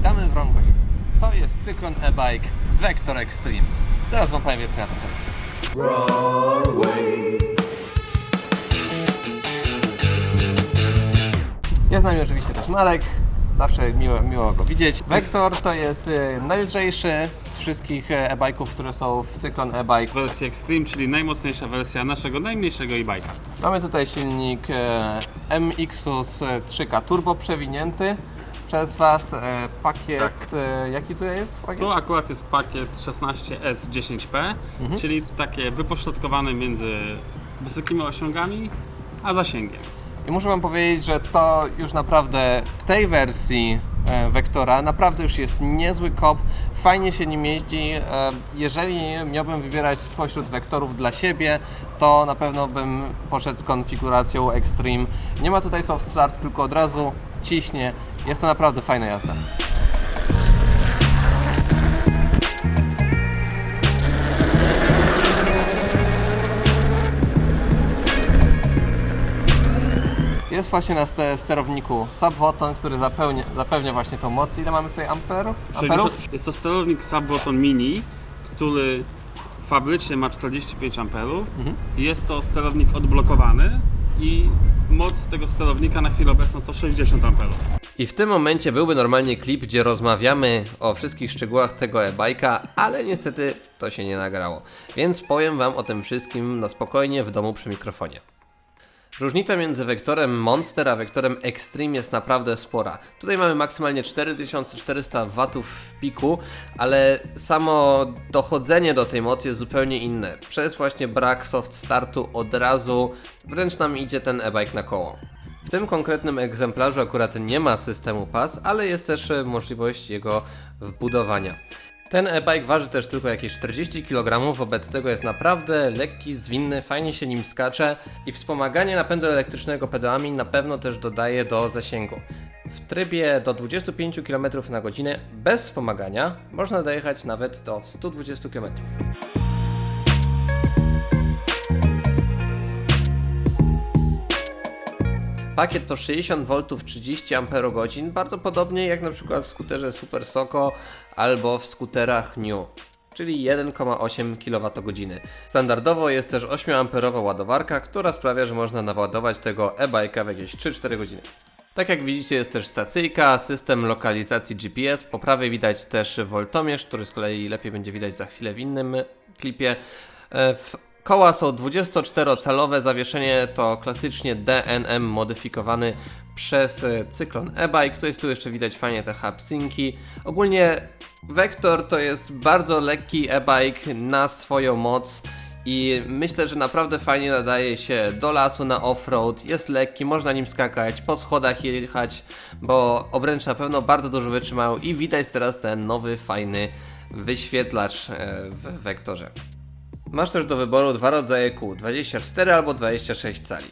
Witamy w Wrągłej. To jest Cyklon e-bike Vector Extreme. Zaraz Wam powiem więcej na ten. Jest z nami oczywiście też Marek. Zawsze miło, miło go widzieć. Vector to jest y, najlżejszy z wszystkich e, e-bike'ów, które są w Cyklon e-bike. Wersja Extreme, czyli najmocniejsza wersja naszego najmniejszego e-bike'a. Mamy tutaj silnik e, MXUS 3K Turbo przewinięty przez Was. E, pakiet, Tak. e, jaki tu jest pakiet? Tu akurat jest pakiet 16S10P, czyli takie wypośrodkowane między wysokimi osiągami a zasięgiem. I muszę Wam powiedzieć, że to już naprawdę w tej wersji e, Vectora naprawdę już jest niezły kop, fajnie się nim jeździ. E, Jeżeli miałbym wybierać spośród wektorów dla siebie, to na pewno bym poszedł z konfiguracją Extreme. Nie ma tutaj soft start, tylko od razu ciśnie. Jest to naprawdę fajna jazda. Jest właśnie na ste- sterowniku subwoton, który zapewnia, zapewnia właśnie tą moc. Ile mamy tutaj amperów? amperów? 60 Jest to sterownik Subboton Mini, który fabrycznie ma 45 amperów. Jest to sterownik odblokowany i moc tego sterownika na chwilę obecną to 60 amperów. I w tym momencie byłby normalnie klip, gdzie rozmawiamy o wszystkich szczegółach tego e-bike'a, ale niestety to się nie nagrało. Więc powiem Wam o tym wszystkim na spokojnie w domu przy mikrofonie. Różnica między wektorem Monster a wektorem Extreme jest naprawdę spora. Tutaj mamy maksymalnie 4400 W w piku, ale samo dochodzenie do tej mocy jest zupełnie inne. Przez właśnie brak soft startu od razu wręcz nam idzie ten e-bike na koło. W tym konkretnym egzemplarzu akurat nie ma systemu PAS, ale jest też e, możliwość jego wbudowania. Ten e-bike waży też tylko jakieś 40 kg, wobec tego jest naprawdę lekki, zwinny, fajnie się nim skacze i wspomaganie napędu elektrycznego pedałami na pewno też dodaje do zasięgu. W trybie do 25 km na godzinę bez wspomagania można dojechać nawet do 120 km. Pakiet to 60 V 30 Ah, bardzo podobnie jak na przykład w skuterze Super Soco albo w skuterach New, czyli 1,8 kWh. Standardowo jest też 8 amperowa ładowarka, która sprawia, że można naładować tego e-bike'a w jakieś 3-4 godziny. Tak jak widzicie jest też stacyjka, system lokalizacji GPS, po prawej widać też woltomierz, który z kolei lepiej będzie widać za chwilę w innym klipie. E, W Koła są 24-calowe, zawieszenie to klasycznie DNM modyfikowany przez e, Cyklon e-bike. To jest tu jeszcze widać fajnie te hubsinki. Ogólnie Vector to jest bardzo lekki e-bike na swoją moc. I myślę, że naprawdę fajnie nadaje się do lasu na off-road. Jest lekki, można nim skakać, po schodach jechać, bo obręcz na pewno bardzo dużo wytrzymał i widać teraz ten nowy, fajny wyświetlacz e, w Vektorze. Masz też do wyboru dwa rodzaje kół, 24 albo 26 cali.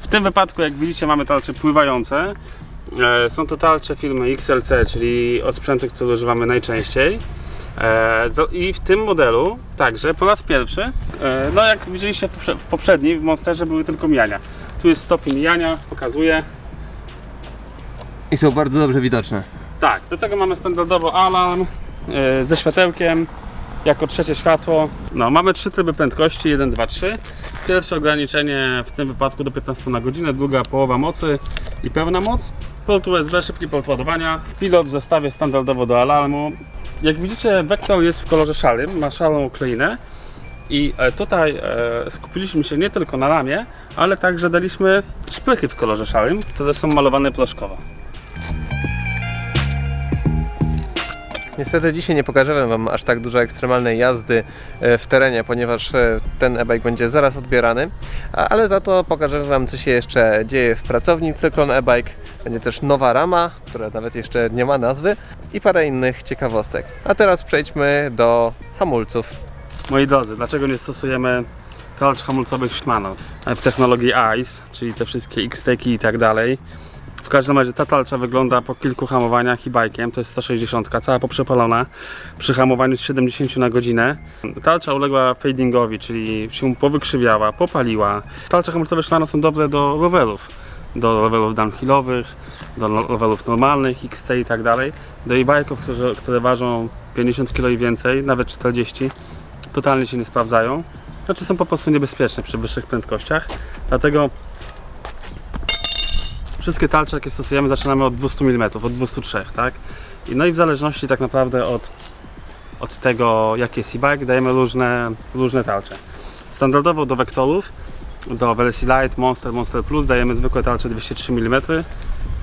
W tym wypadku, jak widzicie, mamy tarcze pływające. E, Są to tarcze firmy XLC, czyli od sprzętu, który używamy najczęściej. E, zo- I w tym modelu także po raz pierwszy, e, no jak widzieliście w poprze- w poprzednim, w Monsterze były tylko mijania. Tu jest stopień mijania, pokazuje. I są bardzo dobrze widoczne. Tak, do tego mamy standardowo alarm e, ze światełkiem jako trzecie światło. No, mamy trzy tryby prędkości, 1, 2, 3. Pierwsze ograniczenie w tym wypadku do 15 na godzinę, druga połowa mocy i pełna moc. Port USB, szybki port ładowania. Pilot w zestawie standardowo do alarmu. Jak widzicie, Vector jest w kolorze szarym, ma szarą kleinę. I e, tutaj e, skupiliśmy się nie tylko na ramie, ale także daliśmy szprychy w kolorze szarym, które są malowane proszkowo. Niestety dzisiaj nie pokażemy Wam aż tak dużo ekstremalnej jazdy e, w terenie, ponieważ e, ten e-bike będzie zaraz odbierany, ale za to pokażemy Wam co się jeszcze dzieje w pracowni Cyklon e-bike. Będzie też nowa rama, która nawet jeszcze nie ma nazwy i parę innych ciekawostek. A teraz przejdźmy do hamulców. Moi drodzy, dlaczego nie stosujemy tarcz hamulcowych Shimano w technologii ICE, czyli te wszystkie X-Teki i tak dalej. Każdym razie ta tarcza wygląda po kilku hamowaniach i bajkiem, to jest 160, cała poprzepalona, przy hamowaniu z 70 na godzinę. Tarcza uległa fadingowi, czyli się powykrzywiała, popaliła. Tarcze hamulcowe Shimano są dobre do rowerów, do levelów downhillowych, do no- levelów normalnych, XC i tak dalej, do e-bike'ów, które, które ważą 50 kg i więcej, nawet 40, totalnie się nie sprawdzają. Znaczy są po prostu niebezpieczne przy wyższych prędkościach, dlatego wszystkie tarcze jakie stosujemy zaczynamy od 200 mm, od 203, tak? I no i w zależności tak naprawdę od, od tego jaki jest e-bike dajemy różne, różne tarcze. Standardowo do wektorów, do wersji Light, Monster, Monster Plus dajemy zwykłe tarcze 203 mm,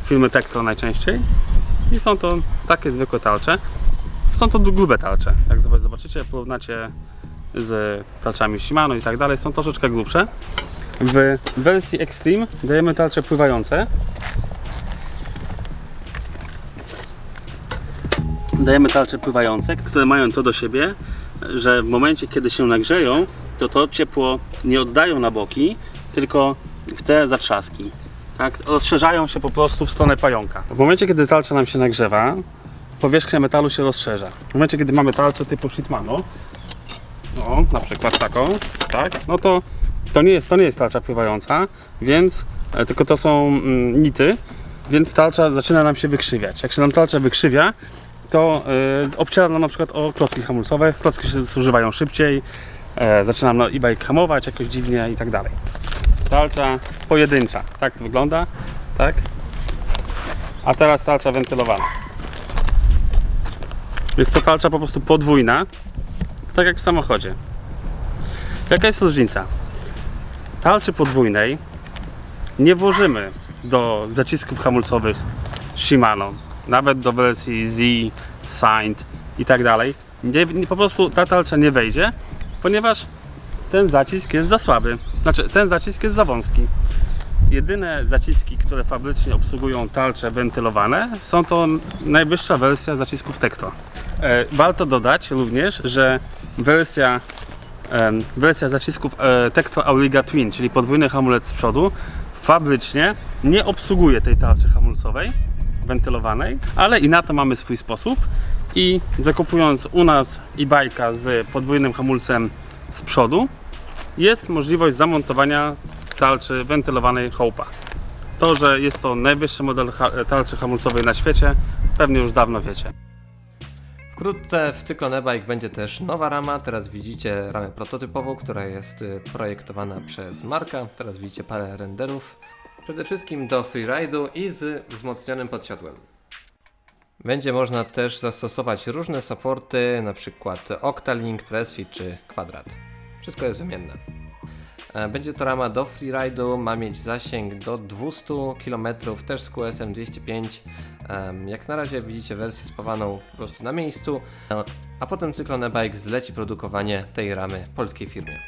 firmy Tektor najczęściej i są to takie zwykłe tarcze. Są to grube tarcze, jak zobaczycie, porównacie z tarczami Shimano i tak dalej, są troszeczkę grubsze. W wersji Extreme dajemy tarcze pływające. Dajemy tarcze pływające, które mają to do siebie, że w momencie kiedy się nagrzeją, to to ciepło nie oddają na boki, tylko w te zatrzaski. Tak? Rozszerzają się po prostu w stronę pająka. W momencie kiedy tarcza nam się nagrzewa, powierzchnia metalu się rozszerza. W momencie kiedy mamy tarczę typu Shitmano, no, na przykład taką, tak, no to to nie jest, to nie jest tarcza pływająca, więc e, tylko to są mm, nity, więc tarcza zaczyna nam się wykrzywiać. Jak się nam tarcza wykrzywia, to y, obciera nam na przykład o klocki hamulcowe, klocki się zużywają szybciej, e, zaczyna nam no, e-bike hamować jakoś dziwnie i tak dalej. Tarcza pojedyncza, tak to wygląda, tak? A teraz tarcza wentylowana. Jest to tarcza po prostu podwójna, tak jak w samochodzie. Jaka jest różnica? Tarczy podwójnej nie włożymy do zacisków hamulcowych Shimano, nawet do wersji Z, Signed i tak dalej. Nie, nie, po prostu ta tarcza nie wejdzie, ponieważ ten zacisk jest za słaby. Znaczy, ten zacisk jest za wąski. Jedyne zaciski, które fabrycznie obsługują tarcze wentylowane, są to najwyższa wersja zacisków Tekto. E, warto dodać również, że wersja wersja zacisków e, Tekto Auriga Twin, czyli podwójny hamulec z przodu, fabrycznie nie obsługuje tej tarczy hamulcowej wentylowanej, ale i na to mamy swój sposób i zakupując u nas e-bike'a z podwójnym hamulcem z przodu jest możliwość zamontowania tarczy wentylowanej Hope'a. To, że jest to najwyższy model tarczy hamulcowej na świecie, pewnie już dawno wiecie. Wkrótce w Cyklon e-bike będzie też nowa rama. Teraz widzicie ramę prototypową, która jest y, projektowana przez Marka. Teraz widzicie parę renderów. Przede wszystkim do freeride'u i z wzmocnionym podsiodłem. Będzie można też zastosować różne supporty, np. Octalink, Pressfit czy Kwadrat. Wszystko jest wymienne. E, Będzie to rama do freeride'u, ma mieć zasięg do 200 km, też z QSM 205. Em, Jak na razie widzicie wersję spawaną po prostu na miejscu, e, a potem Cyklon e-bike zleci produkowanie tej ramy polskiej firmie.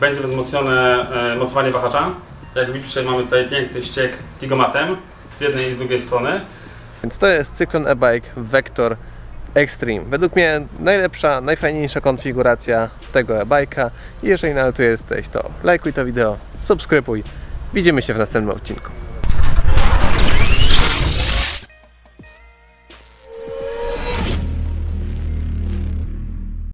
Będzie wzmocnione e, mocowanie wahacza. Jak widzicie mamy tutaj piękny ściek Tigomatem z jednej i z drugiej strony. Więc to jest Cyklon e-bike Vector Extreme. Według mnie najlepsza, najfajniejsza konfiguracja tego e-bike'a. Jeżeli nadal tu jesteś, to lajkuj to wideo, subskrybuj. Widzimy się w następnym odcinku.